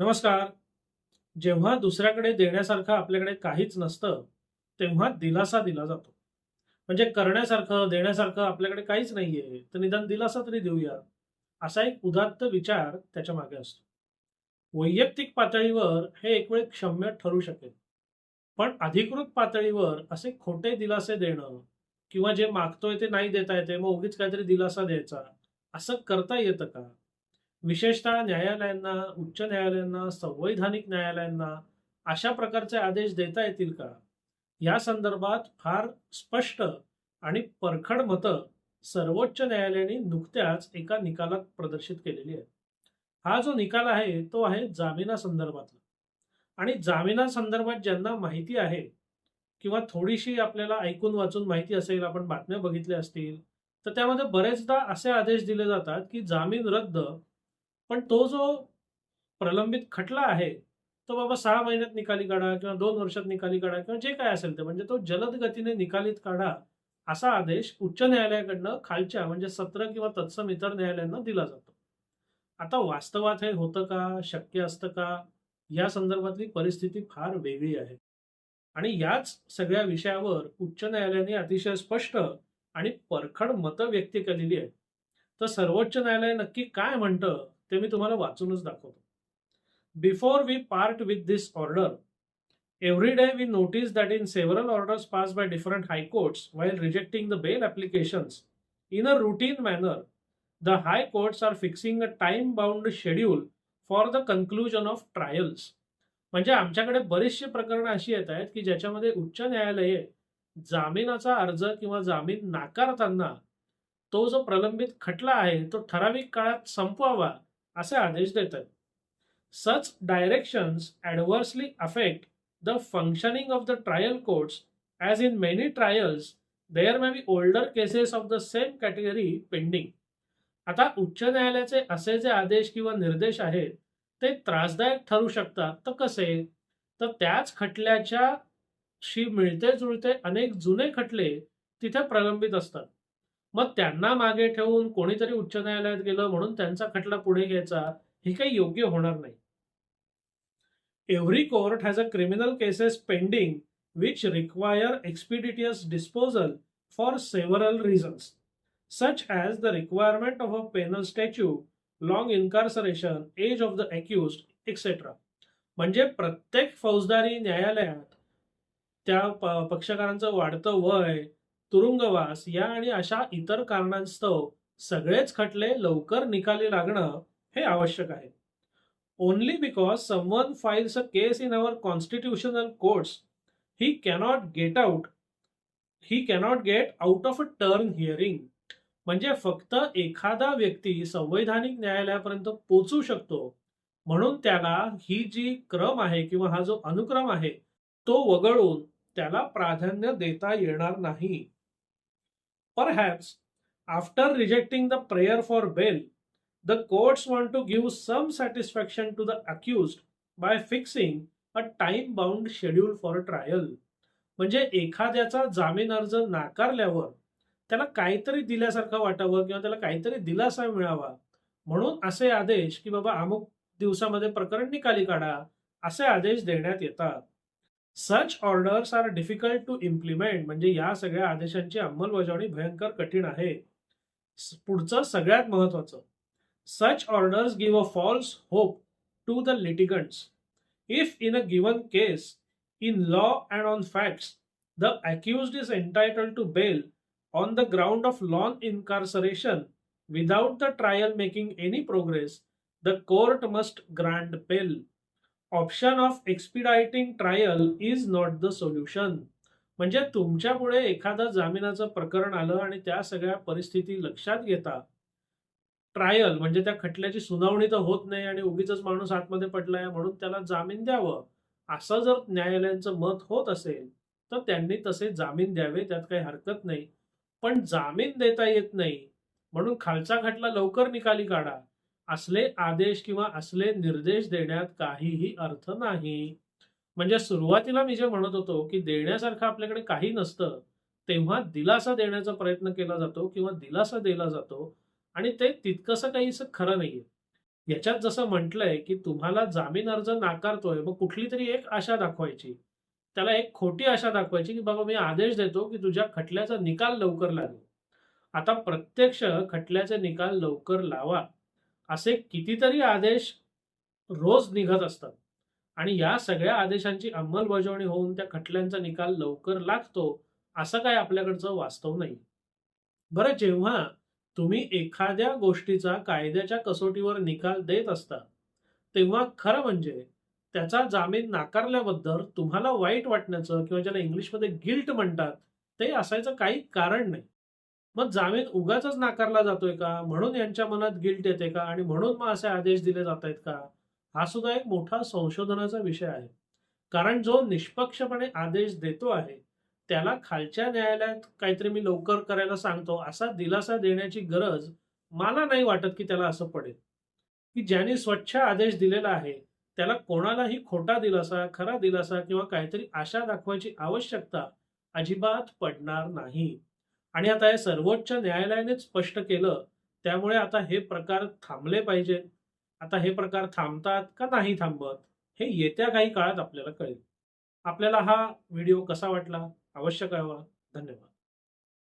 नमस्कार. जेव्हा दुसऱ्याकडे देण्यासारखं आपल्याकडे काहीच नसतं तेव्हा दिलासा दिला जातो. म्हणजे करण्यासारखं देण्यासारखं आपल्याकडे काहीच नाहीये तर निदान दिलासा तरी देऊया. असा एक उदात्त विचार त्याच्यामागे असतो. वैयक्तिक पातळीवर हे एक वेळ क्षम्य ठरू शकेल. पण अधिकृत पातळीवर असे खोटे दिलासे देणं किंवा जे मागतोय ते नाही देता येते मग उगीच काहीतरी दिलासा द्यायचा असं करता येतं का? विशेषतः न्यायालयांना उच्च न्यायालयांना संवैधानिक न्यायालयांना अशा प्रकारचे आदेश देता येतील का? या संदर्भात फार स्पष्ट आणि परखड मतं सर्वोच्च न्यायालयाने नुकत्याच एका निकालात प्रदर्शित केलेली आहे हा जो निकाल आहे तो आहे जामिनासंदर्भातला आणि जामिनासंदर्भात ज्यांना माहिती आहे किंवा थोडीशी आपल्याला ऐकून वाचून माहिती असेल आपण बातम्या बघितल्या असतील तर त्यामध्ये बरेचदा असे आदेश दिले जातात की जामीन रद्द पण तो जो प्रलंबित खटला आहे तो बाबा सहा महिन्यात निकाली काढा किंवा दोन वर्षात निकाली काढा किंवा जे काय असेल ते म्हणजे तो जलद गतीने निकालीत काढा असा आदेश उच्च न्यायालयाकडनं खालच्या म्हणजे सत्र किंवा तत्सम इतर न्यायालयांना दिला जातो. आता वास्तवात हे होतं का? शक्य असतं का? या संदर्भातली परिस्थिती फार वेगळी आहे. आणि याच सगळ्या विषयावर उच्च न्यायालयाने अतिशय स्पष्ट आणि परखड मतं व्यक्त केलेली आहेत. तर सर्वोच्च न्यायालय नक्की काय म्हणतं? ते मी तुम्हाला वाचूनच दाखवतो. Before we part with this order every day we notice that in several orders pass by different high courts while rejecting the bail applications in a routine manner the high courts are fixing a time bound schedule for the conclusion of trials म्हणजे आमच्याकडे बरीचशी प्रकरणं अशी येत आहेत की ज्याच्यामध्ये उच्च न्यायालये जामिनाचा अर्ज किंवा जामीन नाकारताना तो जो प्रलंबित खटला आहे तो ठराविक काळात संपवावा असे आदेश देतात. Such directions adversely affect the functioning of the trial courts as in many trials there may be older cases of the same category pending आता उच्च न्यायालयाचे असे जे आदेश किंवा निर्देश आहेत ते त्रासदायक ठरू शकतात. तर कसे? तर त्याच खटल्याच्या शी मिळते जुळते अनेक जुने खटले तिथे प्रलंबित असतात. मग त्यांना मागे ठेवून कोणीतरी उच्च न्यायालयात गेलं म्हणून त्यांचा खटला पुढे घ्यायचा हे काही योग्य होणार नाही. Every court has a criminal cases pending which require expeditious disposal for several reasons such as the requirement of a penal statute long incarceration age of the accused etcetera म्हणजे प्रत्येक फौजदारी न्यायालयात त्या पक्षकारांचं वाढतं वय तुरुंगवास या आणि अशा इतर कारणांस्तव सगळेच खटले लवकर निकाली लागणं हे आवश्यक आहे. Only because someone files a case in our constitutional courts he cannot get out he cannot get out of a turn hearing म्हणजे फक्त एखादा व्यक्ती संवैधानिक न्यायालयापर्यंत पोचू शकतो म्हणून त्याला ही जी क्रम आहे किंवा हा जो अनुक्रम आहे तो वगळून त्याला प्राधान्य देता येणार नाही. Perhaps after rejecting the prayer for bail the courts want to give some satisfaction to the accused by fixing a time bound schedule for trial म्हणजे एखाद्याचा जामीन अर्ज नाकारल्यावर त्याला काहीतरी दिल्यासारखं वाटावं किंवा त्याला काहीतरी दिलासा मिळावा. म्हणून असे आदेश की बाबा अमुक दिवसामध्ये प्रकरण निकाली काढा असे आदेश देण्यात येतात. Such orders are difficult to implement म्हणजे या सगळ्या आदेशांची अंमलबजावणी भयंकर कठीण आहे. पुढचं सगळ्यात महत्वाचं. Such orders give a false hope to the litigants if in a given case in law and on facts the accused is entitled to bail on the ground of long incarceration without the trial making any progress the court must grant bail option of expediting trial is not the solution. म्हणजे तुमच्यापुढे एखादं जामिनाचं प्रकरण आलं आणि त्या सगळ्या परिस्थिती लक्षात घेता ट्रायल म्हणजे त्या खटल्याची सुनावणी तर होत नाही आणि उगीच माणूस आतमध्ये पडलाय म्हणून त्याला जामीन द्यावं. असं जर न्यायालयांचं मत होत असेल तर त्यांनी तसे जामीन द्यावे त्यात काही हरकत नाही. पण जामीन देता येत नाही म्हणून खालचा खटला लवकर निकाली काढा. असले आदेश किंवा असले निर्देश देण्यात काहीही अर्थ नाही म्हणजे सुरुवातीला मी जे म्हणत होतो की देण्यासारखं आपल्याकडे काही नसतं तेव्हा दिलासा देण्याचा प्रयत्न केला जातो किंवा दिलासा दिला जातो आणि ते तितकंसं काहीसं खरं नाहीये याच्यात जसं म्हटलंय, की तुम्हाला जामीन अर्ज नाकारतोय, मग कुठली तरी एक आशा दाखवायची. त्याला एक खोटी आशा दाखवायची, की बाबा मी आदेश देतो, की तुझ्या खटल्याचा निकाल लवकर लागेल. आता प्रत्यक्ष खटल्याचे निकाल लवकर लावा, असे कितीतरी आदेश रोज निघत असतात आणि या सगळ्या आदेशांची अंमलबजावणी होऊन त्या खटल्यांचा निकाल लवकर लागतो, असं काही आपल्याकडचं वास्तव नाही. बरं जेव्हा तुम्ही एखाद्या गोष्टीचा कायद्याच्या कसोटीवर निकाल देत असता, तेव्हा खरं म्हणजे त्याचा जामीन नाकारल्याबद्दल तुम्हाला वाईट वाटण्याचं किंवा ज्याला इंग्लिशमध्ये गिल्ट म्हणतात, ते असायचं काही कारण नाही. मग जामीन उगाचच नाकारला जातोय का? म्हणून यांच्या मनात गिल्ट येते का? आणि म्हणून मग असे आदेश दिले जातायत का? हा सुद्धा एक मोठा संशोधनाचा विषय आहे. कारण जो निष्पक्षपणे आदेश देतो आहे, त्याला खालच्या न्यायालयात काहीतरी मी लवकर करायला सांगतो, असा दिलासा देण्याची गरज मला नाही वाटत, की त्याला असं पडेल. की ज्यांनी स्वच्छ आदेश दिलेला आहे, त्याला कोणालाही खोटा दिलासा, खरा दिलासा किंवा काहीतरी आशा दाखवायची आवश्यकता अजिबात पडणार नाही. आणि आता हे सर्वोच्च न्यायालयानेच स्पष्ट केलं, त्यामुळे आता हे प्रकार थांबले पाहिजेत. आता हे प्रकार थांबतात का नाही थांबत, हे येत्या काही काळात आपल्याला कळेल. आपल्याला हा व्हिडिओ कसा वाटला? अवश्य कळवा. धन्यवाद.